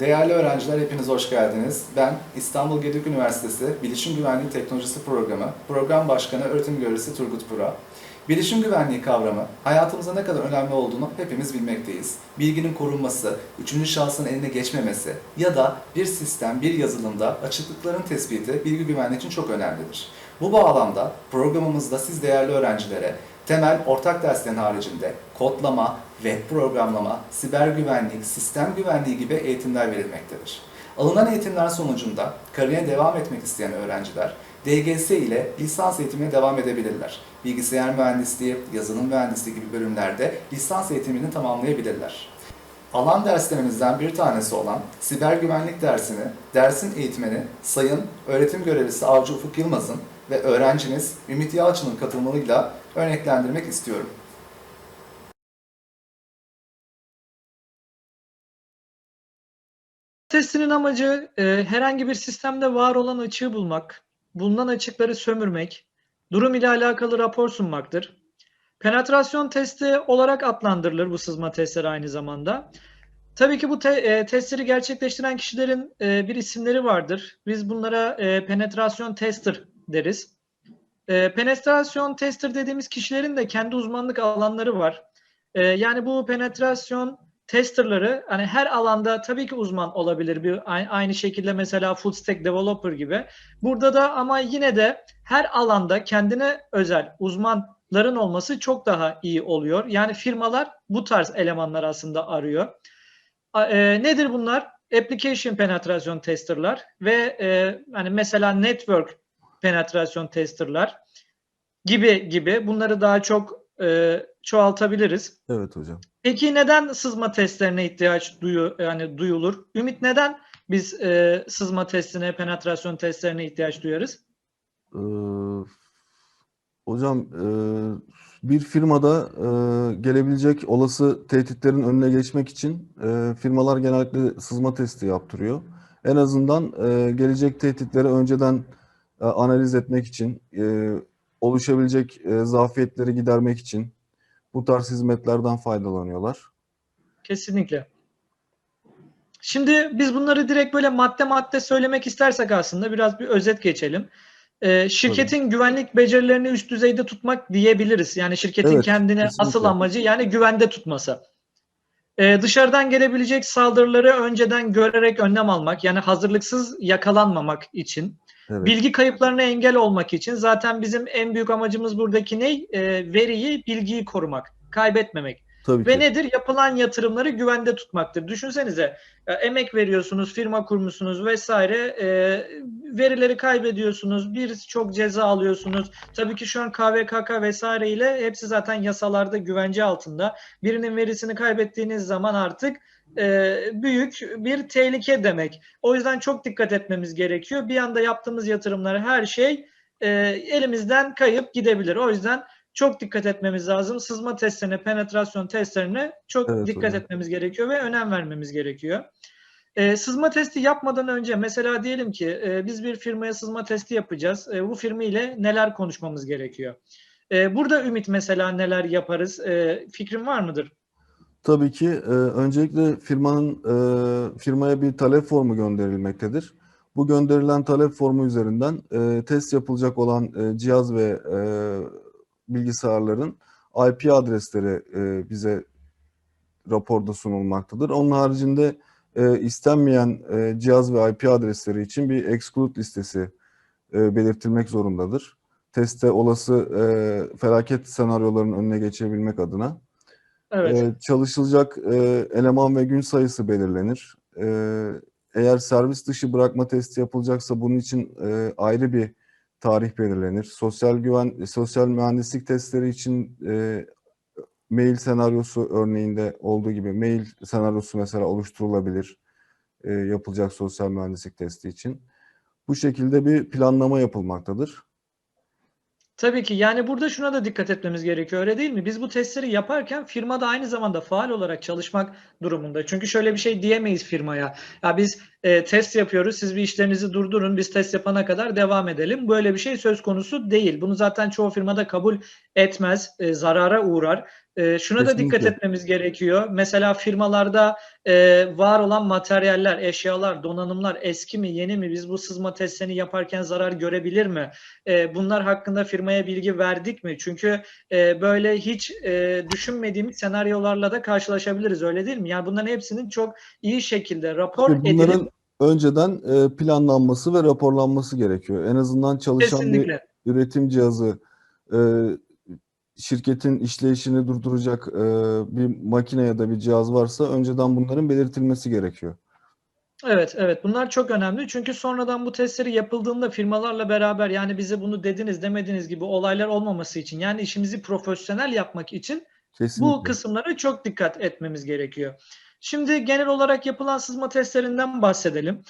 Değerli öğrenciler hepiniz hoş geldiniz. Ben İstanbul Gedik Üniversitesi Bilişim Güvenliği Teknolojisi Programı Program Başkanı Öğretim Görevlisi Turgut Bura. Bilişim güvenliği kavramı hayatımıza ne kadar önemli olduğunu hepimiz bilmekteyiz. Bilginin korunması, üçüncü şahsın eline geçmemesi ya da bir sistem, bir yazılımda açıklıkların tespiti bilgi güvenliği için çok önemlidir. Bu bağlamda programımızda siz değerli öğrencilere temel ortak derslerin haricinde kodlama, web programlama, siber güvenlik, sistem güvenliği gibi eğitimler verilmektedir. Alınan eğitimler sonucunda kariyerine devam etmek isteyen öğrenciler DGS ile lisans eğitimine devam edebilirler. Bilgisayar mühendisliği, yazılım mühendisliği gibi bölümlerde lisans eğitimini tamamlayabilirler. Alan derslerimizden bir tanesi olan siber güvenlik dersini dersin eğitmeni Sayın Öğretim Görevlisi Avcı Ufuk Yılmaz'ın ve öğrencimiz Ümit Yalçın'ın katılımıyla örneklendirmek istiyorum. Testinin amacı e, herhangi bir sistemde var olan açığı bulmak, bulunan açıkları sömürmek, durum ile alakalı rapor sunmaktır. Penetrasyon testi olarak adlandırılır bu sızma testleri aynı zamanda. Tabii ki bu te- e, testleri gerçekleştiren kişilerin e, bir isimleri vardır. Biz bunlara e, penetrasyon tester deriz. E, penetrasyon tester dediğimiz kişilerin de kendi uzmanlık alanları var. E, yani bu penetrasyon testerları hani her alanda tabii ki uzman olabilir. Bir aynı şekilde mesela full stack developer gibi. Burada da ama yine de her alanda kendine özel uzmanların olması çok daha iyi oluyor. Yani firmalar bu tarz elemanlar aslında arıyor. E, nedir bunlar? Application penetrasyon testerlar ve e, hani mesela network penetrasyon testerlar gibi gibi bunları daha çok e, çoğaltabiliriz. Evet hocam. Peki neden sızma testlerine ihtiyaç duyu yani duyulur? Ümit neden biz e, sızma testine, penetrasyon testlerine ihtiyaç duyarız? Ee, hocam e, bir firmada e, gelebilecek olası tehditlerin önüne geçmek için e, firmalar genellikle sızma testi yaptırıyor. En azından e, gelecek tehditleri önceden e, analiz etmek için, e, oluşabilecek e, zafiyetleri gidermek için bu tarz hizmetlerden faydalanıyorlar. Kesinlikle. Şimdi biz bunları direkt böyle madde madde söylemek istersek aslında biraz bir özet geçelim. Ee, şirketin güvenlik becerilerini üst düzeyde tutmak diyebiliriz. Yani şirketin Evet, kendini kesinlikle. asıl amacı yani güvende tutması. Ee, dışarıdan gelebilecek saldırıları önceden görerek önlem almak yani hazırlıksız yakalanmamak için. Evet. Bilgi kayıplarına engel olmak için zaten bizim en büyük amacımız buradaki ne? Ee, veriyi, bilgiyi korumak, kaybetmemek. Tabii Ve ki. nedir? Yapılan yatırımları güvende tutmaktır. Düşünsenize e, emek veriyorsunuz, firma kurmuşsunuz vesaire. e, verileri kaybediyorsunuz, birçok ceza alıyorsunuz. Tabii ki şu an KVKK vesaire ile hepsi zaten yasalarda güvence altında. Birinin verisini kaybettiğiniz zaman artık e, büyük bir tehlike demek. O yüzden çok dikkat etmemiz gerekiyor. Bir anda yaptığımız yatırımları her şey e, elimizden kayıp gidebilir. O yüzden çok dikkat etmemiz lazım. Sızma testlerine, penetrasyon testlerine çok Evet dikkat hocam. etmemiz gerekiyor ve önem vermemiz gerekiyor. Ee, sızma testi yapmadan önce mesela diyelim ki e, biz bir firmaya sızma testi yapacağız. E, bu firma ile neler konuşmamız gerekiyor? E, burada Ümit mesela neler yaparız? E, fikrin var mıdır? Tabii ki e, öncelikle firmanın e, firmaya bir talep formu gönderilmektedir. Bu gönderilen talep formu üzerinden e, test yapılacak olan e, cihaz ve e, bilgisayarların IP adresleri e, bize raporda sunulmaktadır. Onun haricinde e, istenmeyen e, cihaz ve IP adresleri için bir exclude listesi e, belirtilmek zorundadır. Testte olası e, felaket senaryolarının önüne geçebilmek adına. Evet. Çalışılacak eleman ve gün sayısı belirlenir. Eğer servis dışı bırakma testi yapılacaksa bunun için ayrı bir tarih belirlenir. Sosyal güven, sosyal mühendislik testleri için mail senaryosu örneğinde olduğu gibi mail senaryosu mesela oluşturulabilir yapılacak sosyal mühendislik testi için. Bu şekilde bir planlama yapılmaktadır. Tabii ki yani burada şuna da dikkat etmemiz gerekiyor öyle değil mi? Biz bu testleri yaparken firma da aynı zamanda faal olarak çalışmak durumunda. Çünkü şöyle bir şey diyemeyiz firmaya. Ya biz e, test yapıyoruz. Siz bir işlerinizi durdurun. Biz test yapana kadar devam edelim. Böyle bir şey söz konusu değil. Bunu zaten çoğu firmada kabul etmez. e, zarara uğrar. E, şuna da dikkat Kesinlikle. etmemiz gerekiyor. Mesela firmalarda e, var olan materyaller, eşyalar, donanımlar eski mi, yeni mi? Biz bu sızma testlerini yaparken zarar görebilir mi? E, bunlar hakkında firmaya bilgi verdik mi? Çünkü e, böyle hiç e, düşünmediğimiz senaryolarla da karşılaşabiliriz. Öyle değil mi? Yani bunların hepsinin çok iyi şekilde rapor Tabii edilip bunların önceden e, planlanması ve raporlanması gerekiyor. En azından çalışan bir kesinlikle üretim cihazı e, şirketin işleyişini durduracak e, bir makine ya da bir cihaz varsa önceden bunların belirtilmesi gerekiyor. Evet, evet. Bunlar çok önemli. Çünkü sonradan bu testleri yapıldığında firmalarla beraber yani bize bunu dediniz demediniz gibi olaylar olmaması için yani işimizi profesyonel yapmak için Kesinlikle. bu kısımlara çok dikkat etmemiz gerekiyor. Şimdi genel olarak yapılan sızma testlerinden bahsedelim.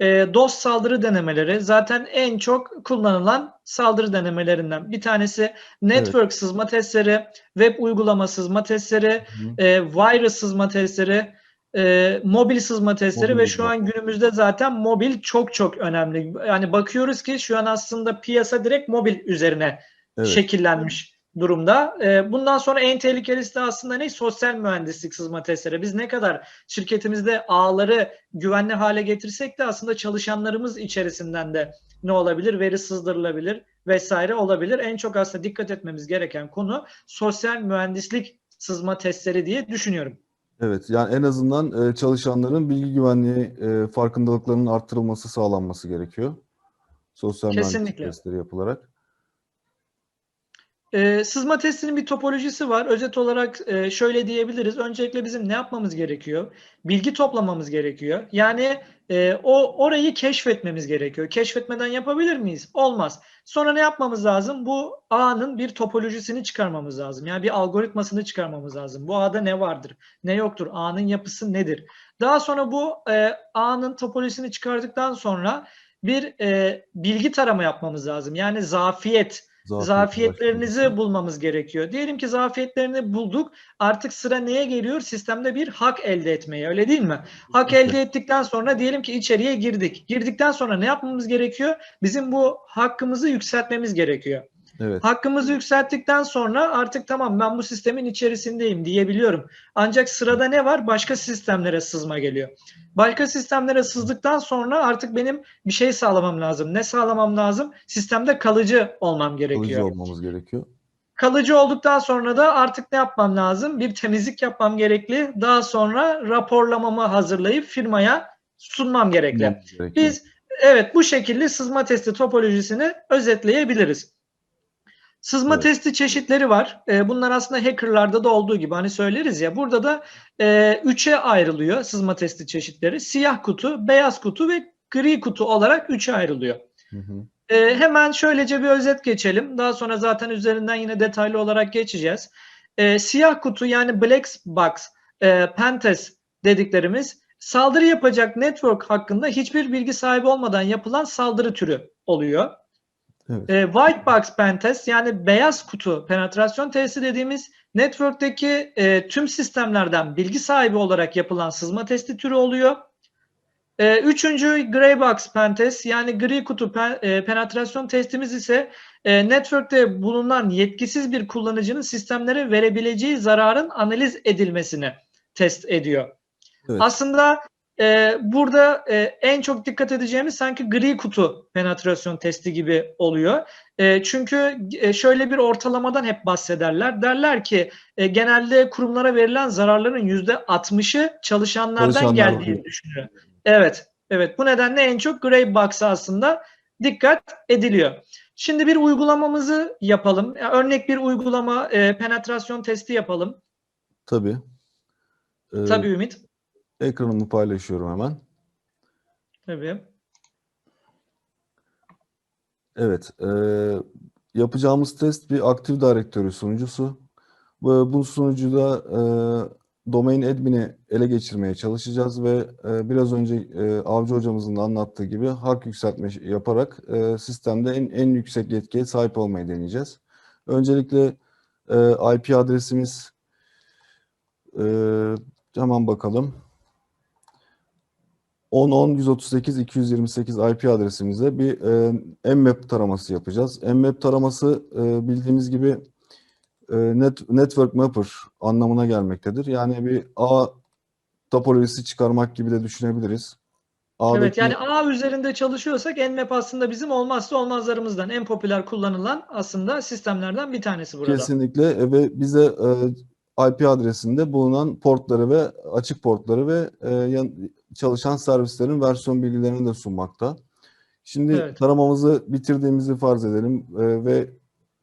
Ee, DOS saldırı denemeleri zaten en çok kullanılan saldırı denemelerinden bir tanesi. Network sızma testleri, web uygulama sızma testleri, hı. e, virus sızma testleri, e, mobil sızma testleri Mobil ve şu an günümüzde zaten mobil çok çok önemli. Yani bakıyoruz ki şu an aslında piyasa direkt mobil üzerine Evet. şekillenmiş durumda. E, bundan sonra en tehlikelisi de aslında ne? Sosyal mühendislik sızma testleri. Biz ne kadar şirketimizde ağları güvenli hale getirsek de aslında çalışanlarımız içerisinden de ne olabilir? Veri sızdırılabilir vesaire olabilir. En çok aslında dikkat etmemiz gereken konu sosyal mühendislik sızma testleri diye düşünüyorum. Evet, yani en azından e, çalışanların bilgi güvenliği e, farkındalıklarının arttırılması sağlanması gerekiyor. Sosyal mühendislik Kesinlikle. testleri yapılarak. Ee, sızma testinin bir topolojisi var. Özet olarak e, şöyle diyebiliriz. Öncelikle bizim ne yapmamız gerekiyor? Bilgi toplamamız gerekiyor. Yani e, o orayı keşfetmemiz gerekiyor. Keşfetmeden yapabilir miyiz? Olmaz. Sonra ne yapmamız lazım? Bu ağın bir topolojisini çıkarmamız lazım. Yani bir algoritmasını çıkarmamız lazım. Bu ağda ne vardır? Ne yoktur? Ağın yapısı nedir? Daha sonra bu e, ağın topolojisini çıkardıktan sonra bir e, bilgi tarama yapmamız lazım. Yani Zafiyet, zafiyetlerinizi bulmamız gerekiyor. Diyelim ki zafiyetlerini bulduk. Artık sıra neye geliyor? Sistemde bir hak elde etmeye. Öyle değil mi? Hak Evet. elde ettikten sonra diyelim ki içeriye girdik. Girdikten sonra ne yapmamız gerekiyor? Bizim bu hakkımızı yükseltmemiz gerekiyor. Evet. Hakkımızı yükselttikten sonra artık tamam ben bu sistemin içerisindeyim diyebiliyorum. Ancak sırada ne var? Başka sistemlere sızma geliyor. Başka sistemlere sızdıktan sonra artık benim bir şey sağlamam lazım. Ne sağlamam lazım? Sistemde kalıcı olmam gerekiyor. Kalıcı olmamız gerekiyor. Kalıcı olduktan sonra da artık ne yapmam lazım? Bir temizlik yapmam gerekli. Daha sonra raporlamamı hazırlayıp firmaya sunmam gerekli. Gerekiyor. Biz evet bu şekilde sızma testi topolojisini özetleyebiliriz. Sızma Evet. testi çeşitleri var. Ee, bunlar aslında hackerlarda da olduğu gibi hani söyleriz ya. Burada da e, üçe ayrılıyor sızma testi çeşitleri. Siyah kutu, beyaz kutu ve gri kutu olarak üçe ayrılıyor. Hı hı. Ee, hemen şöylece bir özet geçelim. Daha sonra zaten üzerinden yine detaylı olarak geçeceğiz. Ee, siyah kutu yani black box, e, pentest dediklerimiz saldırı yapacak network hakkında hiçbir bilgi sahibi olmadan yapılan saldırı türü oluyor. Evet. E, white box pentest yani beyaz kutu penetrasyon testi dediğimiz network'teki e, tüm sistemlerden bilgi sahibi olarak yapılan sızma testi türü oluyor. E, üçüncü gray box pentest yani gri kutu pen- e, penetrasyon testimiz ise e, network'te bulunan yetkisiz bir kullanıcının sistemlere verebileceği zararın analiz edilmesini test ediyor. Evet. Aslında e, burada e, en çok dikkat edeceğimiz sanki gri kutu penetrasyon testi gibi oluyor. E, çünkü e, şöyle bir ortalamadan hep bahsederler. Derler ki e, genelde kurumlara verilen zararların yüzde 60'ı çalışanlardan Çalışanlar geldiğini oluyor. düşünüyor. Evet, evet. Bu nedenle en çok gray box'a aslında dikkat ediliyor. Şimdi bir uygulamamızı yapalım. Ya, Örnek bir uygulama e, penetrasyon testi yapalım. Tabii. Ee, Tabii Ümit. Ekranımı paylaşıyorum hemen. Tabii. Evet, e, yapacağımız test bir Active Directory sunucusu. Bu, bu sunucuda e, domain admin'i ele geçirmeye çalışacağız ve e, biraz önce e, Avcı hocamızın da anlattığı gibi hak yükseltme yaparak e, sistemde en, en yüksek yetkiye sahip olmayı deneyeceğiz. Öncelikle e, IP adresimiz e, hemen bakalım. 10.10.138.228 IP adresimize bir e, mmap taraması yapacağız. Mmap taraması e, bildiğimiz gibi e, net, network mapper anlamına gelmektedir. Yani bir ağ topolojisi çıkarmak gibi de düşünebiliriz. Evet Ağdaki- yani ağ üzerinde çalışıyorsak Nmap aslında bizim olmazsa olmazlarımızdan en popüler kullanılan aslında sistemlerden bir tanesi burada. Kesinlikle e, ve bize e, IP adresinde bulunan portları ve açık portları ve e, çalışan servislerin versiyon bilgilerini de sunmakta. Şimdi Evet. taramamızı bitirdiğimizi farz edelim e, ve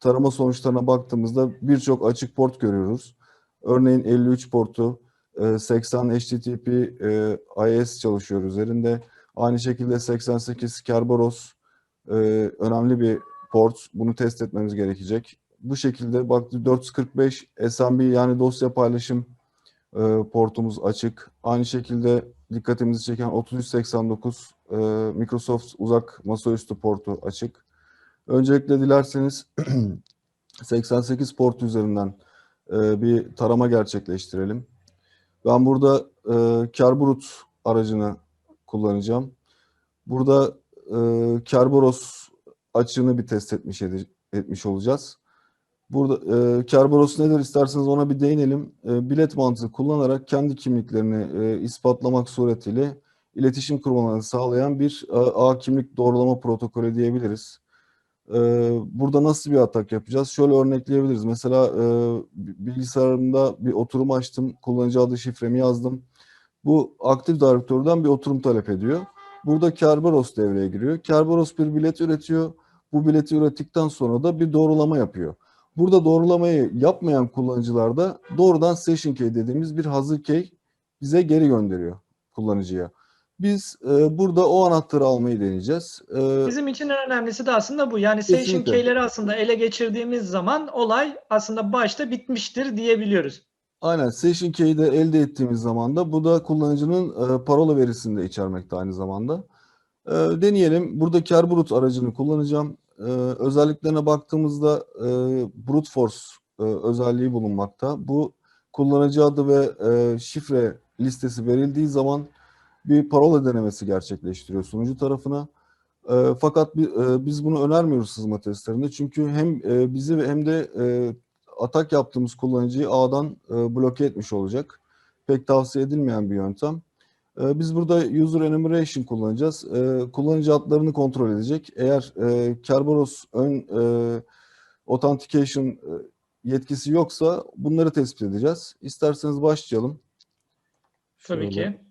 tarama sonuçlarına baktığımızda birçok açık port görüyoruz. Örneğin 53 portu, e, 80 HTTP e, IS çalışıyor üzerinde. Aynı şekilde 88 Kerberos e, önemli bir port. Bunu test etmemiz gerekecek. Bu şekilde bak 445 SMB yani dosya paylaşım e, portumuz açık. Aynı şekilde dikkatimizi çeken 3389 e, Microsoft uzak masaüstü portu açık. Öncelikle dilerseniz 88 port üzerinden e, bir tarama gerçekleştirelim. Ben burada e, Kerberos aracını kullanacağım. Burada e, Kerberos açığını bir test etmiş etmiş olacağız. Burada e, Kerberos nedir isterseniz ona bir değinelim. E, bilet mantığı kullanarak kendi kimliklerini e, ispatlamak suretiyle iletişim kurmalarını sağlayan bir e, ağ kimlik doğrulama protokolü diyebiliriz. E, burada nasıl bir atak yapacağız? Şöyle örnekleyebiliriz. Mesela e, bilgisayarımda bir oturum açtım, kullanıcı adı şifremi yazdım. Bu aktif direktörden bir oturum talep ediyor. Burada Kerberos devreye giriyor. Kerberos bir bilet üretiyor. Bu bileti ürettikten sonra da bir doğrulama yapıyor. Burada doğrulamayı yapmayan kullanıcılar da doğrudan session key dediğimiz bir hazır key bize geri gönderiyor kullanıcıya. Biz e, burada o anahtarı almayı deneyeceğiz. E, Bizim için en önemlisi de aslında bu. Yani session key'leri aslında ele geçirdiğimiz zaman olay aslında başta bitmiştir diyebiliyoruz. Aynen session key'i de elde ettiğimiz zaman da bu da kullanıcının e, parola verisini de içermekte aynı zamanda. E, deneyelim. Burada Kerberos aracını kullanacağım. E, özelliklerine baktığımızda e, brute force e, özelliği bulunmakta. Bu kullanıcı adı ve e, şifre listesi verildiği zaman bir parola denemesi gerçekleştiriyor sunucu tarafına. E, fakat bi- e, biz bunu önermiyoruz sızma testlerinde. Çünkü hem e, bizi hem de e, atak yaptığımız kullanıcıyı ağdan e, bloke etmiş olacak. Pek tavsiye edilmeyen bir yöntem. E, biz burada user enumeration kullanacağız. E, kullanıcı adlarını kontrol edecek. Eğer e, Kerberos ön e, authentication e, yetkisi yoksa bunları tespit edeceğiz. İsterseniz başlayalım. Tabii Şöyle. ki.